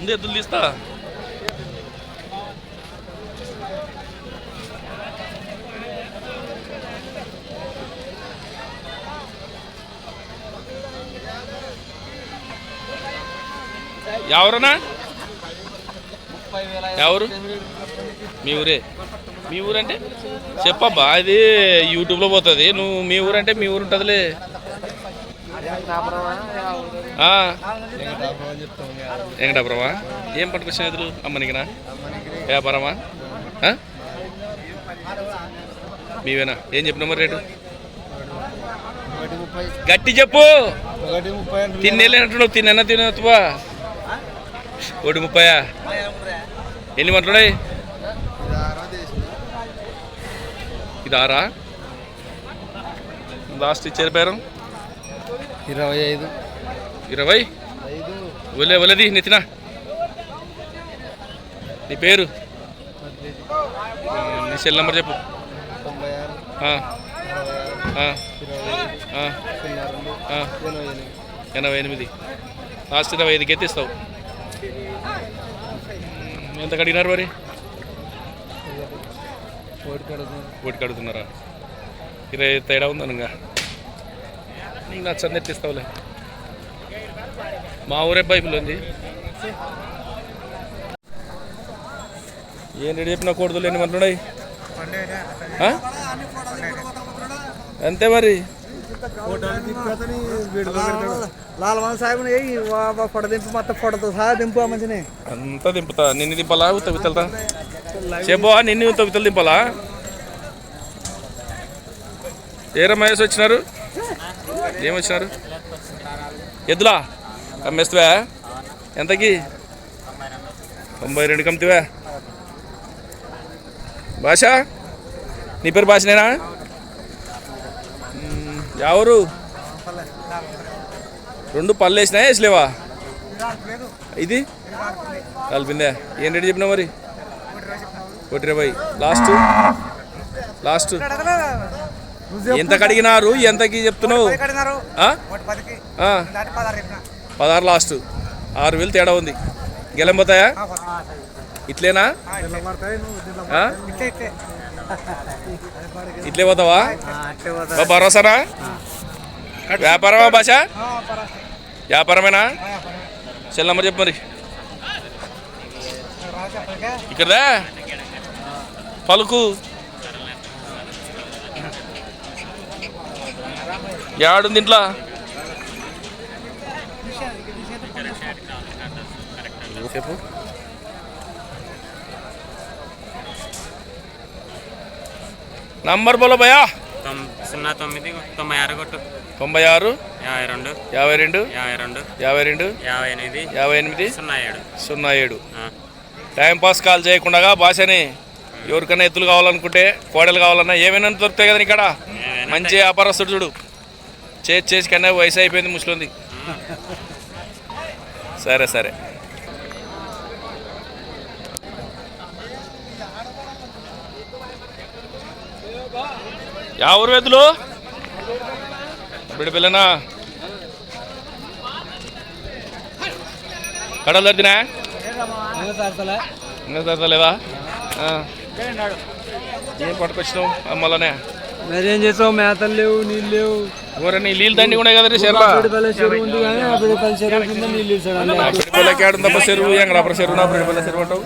ముందు ఎద్దులు తీస్తా. ఎవరన్నా? ఎవరు? మీ ఊరే. మీ ఊరంటే? చెప్పబ్బా ఇది యూట్యూబ్లో పోతుంది. నువ్వు మీ ఊరంటే మీ ఊరు ఉంటుందిలే. వెంకటాపురమా? ఏం పట్టుకొచ్చిన ఎదురు అమ్మనికినా వ్యాపారమా? మీవేనా? ఏం చెప్పిన మరి రేటు? గట్టి చెప్పు. తిన్నేళ్ళంటున్నావు తిన్నా తినవా ఒకటి ముప్పయా? ఎన్ని మాట్లాడాయి ఇది ఆరా? లాస్ట్ ఇచ్చారు పేరం? ఇరవై ఐదు. ఇరవై? ఐదు. ఒలే ఒలేది నెత్తిన నీ పేరు? నీ సెల్ నెంబర్ చెప్పు. ఐదు. ఎనభై ఎనిమిది. లాస్ట్ ఇరవై ఐదుకి ఎత్తిస్తావు ఉమ్, ఎంత కడిగినారు మరి? ఓటి కడుగుతున్నారా? ఇరవై ఐదు తేడా ఉందని ఇంకా నీకు నచ్చని ఎత్తిస్తావులే మా ఊరే బైబిల్ ఉంది. ఏం రెడీ చెప్పిన కూడదులు ఎన్ని మంది ఉన్నాయి? అంతే మరి. లాల్ మన సాహెబ్ ఫోటో దింపు మొత్తం ఫోటోతో సహా దింపు మంచిని అంతా దింపుతా. నిన్ను దింపాలా? ఉత్త విత్తలతా చెప్పా నిన్ను ఉత్త విత్తలు దింపాలా? ఏ రమేష్ వచ్చినారు? ఏం వచ్చినారు ఎద్దులా? కమ్మేస్తావా? ఎంతకి? తొంభై రెండు కమ్మితివా? భాష? నీ పేరు భాషనేనా? ఎవరు రెండు పళ్ళు వేసినాయా వేసలేవా? ఇది? కలిపిందే ఏం రేటు చెప్పినా మరి? ఒకటి ఇరవై. లాస్ట్? లాస్ట్? ఎంత కడిగినారు ఎంతకి చెప్తున్నావు. పదహారు లాస్ట్. ఆరు వేలు తేడా ఉంది. గెలం పోతాయా ఇట్లేనా? ఇట్లే. పోతావా? భరోసానా? వ్యాపారమా భాష వ్యాపారమేనా? సెల్ నెంబర్ చెప్పు మరి. ఇక్కడదా? పలుకు. ఏడుంది ఇంట్లో? చెప్పు నంబర్ బోలో భయా సున్నా తొమ్మిది తొంభై ఆరు కొట్టు. తొంభై ఆరు యాభై రెండు. యాభై రెండు యాభై రెండు. యాభై రెండు యాభై ఎనిమిది. యాభై ఎనిమిది సున్నా ఏడు. సున్నా ఏడు. ఆ. టైం పాస్ కాల్ చేయకుండా భాషని ఎవరికైనా ఎత్తులు కావాలనుకుంటే కోడలు కావాలన్నా ఏమైనా దొరుకుతాయి కదా ఇక్కడ మంచి వ్యాపారస్తుడు చూడు. చేసి చేసి కన్నా వయసు అయిపోయింది ముసలింది. సరే సరే. యా ఊరు వెతులు? బిడ్డ పిల్లనా? కడలు తడినా ఇంకా తడతలేదా ఏం పట్టుకొచ్చినావు అమ్మలనే? మరేం చేసావు మేతలు లేవు నీళ్ళు లేవు. నీళ్ళు దండి ఉన్నాయి చెరువు ఉంది కానీ ఆ పిడిపల్లి చెరువు కింద నీళ్ళు ఇస్తాడు. చెరువు? అంటావు?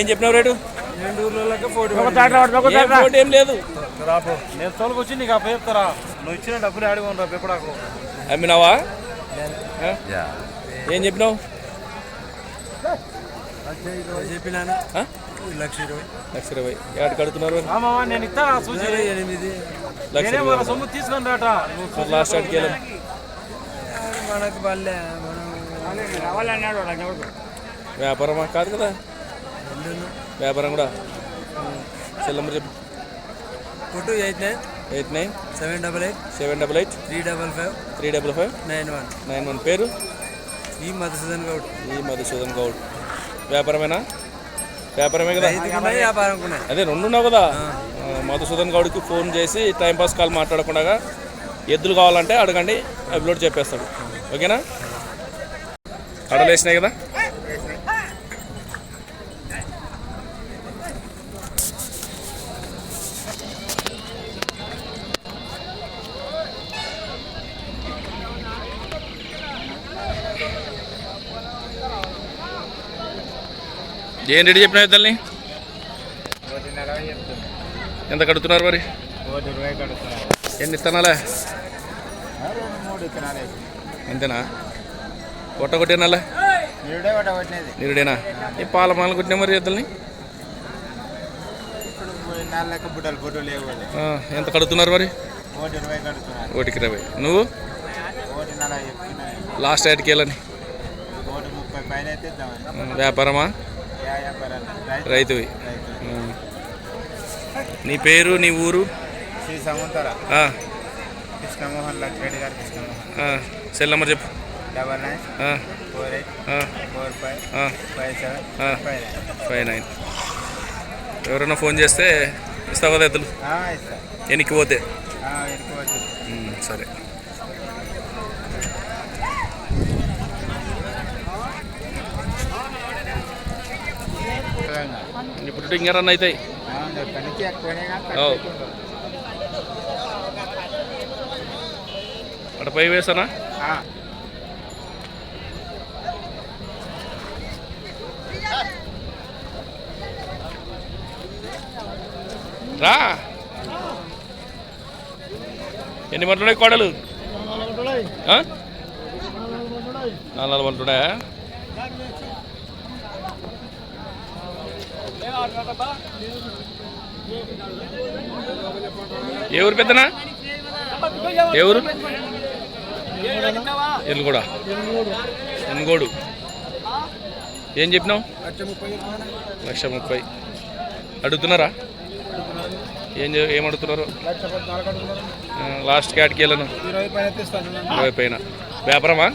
ఏం చెప్పినావు రేటు? ఏం లేదు. నేను తోలుకొచ్చి నీకు అప్ప చెప్తారా? నువ్వు ఇచ్చిన డబ్బులు పెప్పడాకు. అమ్మినావా? ఏం చెప్పినావు? ఆ? లక్ష ఇరవై. లక్ష ఇరవై. ఏడు కడుతున్నారు నేను ఇస్తాను ఎనిమిది. లక్ష సొమ్ము తీసుకొని రాట. లాస్ట్ ఆడికి వెళ్ళాం. మనకు పల్లె వ్యాపారమా కాదు కదా? వ్యాపారం కూడా? సెల్ నెంబర్ చెప్పు. కొట్టు eight nine. Eight nine. Seven double eight. Seven double eight. Three double five. Three double five. Nine one. Nine one పేరు? ఈ మధుసూదన్ గౌడ్. ఈ మధుసూదన్ గౌడ్. వ్యాపారమేనా? వ్యాపారమే కదా? అదే రెండు ఉన్నావు కదా మధుసూదన్ గౌడ్కి ఫోన్ చేసి టైంపాస్ కాల్ మాట్లాడకుండా ఎద్దులు కావాలంటే అడగండి అప్లోడ్ చెప్పేస్తాడు ఓకేనా? కడలు వేసినాయి కదా? ఏం రెడీ చెప్పిన ఇద్దరిని? ఎంత కడుతున్నారు మరి? ఎన్ని ఇత్తనాలే? ఇత్తనాలు. అంతేనా కొట్ట కొట్టేనాలే నిరుడేనా ఈ పాల మాల కొట్టినా మరి ఇద్దరిని? ఎంత కడుతున్నారు మరి? ఒకటికి ఇరవై. నువ్వు? లాస్ట్ ఐదుకి వెళ్ళని. వ్యాపారమా? రైతువి. నీ పేరు నీ ఊరు? శ్రీ సముద్ర కృష్ణమోహన్ లక్ష్రెడ్డి గారు కృష్ణమోహన్. సెల్ నెంబర్ చెప్పు. Double nine four eight four five five seven. Five nine. Five nine. ఎవరైనా ఫోన్ చేస్తే ఇస్తావు ఇస్తా. ఎనికి పోతే? సరే. ఇంకా రన్ అవుతాయి. అక్కడ పై వేసానా? రా. ఎన్ని మంటున్నాయి కోడలు? ఆ? నాలుగు మంటున్నాయా? ఏ ఊరు పెద్దనా? ఏ ఊరు? ఎల్లుగూడ ఎన్గోడు ఏం చెప్పినావు? లక్ష ముప్పై. అడుగుతున్నారా? ఏం చే- ఏం అడుగుతున్నారు? లాస్ట్ క్యాట్కి వెళ్ళను. ఇరవై పైన. వ్యాపారమా?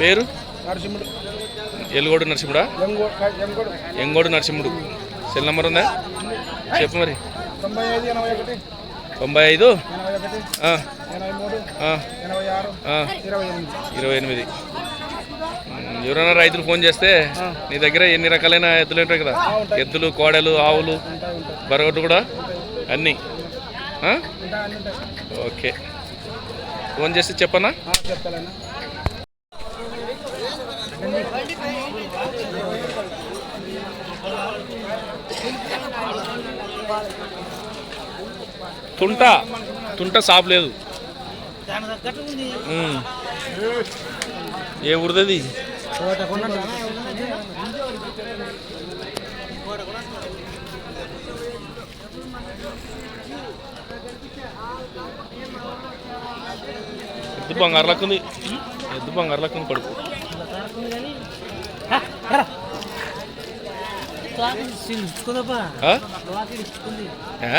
పేరు? నరసింహుడు. ఎల్లుగోడు నరసింహుడా? ఎంగోడు నరసింహుడు. సెల్ నెంబర్ ఉందా? చెప్పు మరి. తొంభై ఐదు ఇరవై ఎనిమిది ఎవరైనా రైతులు ఫోన్ చేస్తే నీ దగ్గర ఎన్ని రకాలైన ఎద్దులు ఉంటాయి కదా? ఎద్దులు కోడలు ఆవులు బరగొట్టు కూడా? అన్నీ. ఓకే. ఫోన్ చేసి చెప్పనా? తుంట. తుంట సాపు లేదు. ఏ ఊరిది ఎద్దు బంగారు లక్కుంది ఎద్దు బంగారు లక్కుంది కొడుకు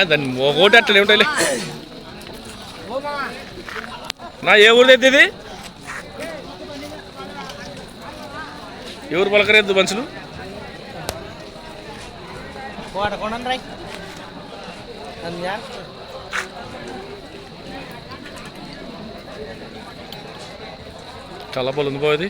దాన్ని ఒకటి అట్లా ఉంటాయిలే నా ఏ ఊరిది ఎద్దు ఇది? ఎవరు పలకరేద్దు మనుషులు? చాలా బాగుంది పోయేది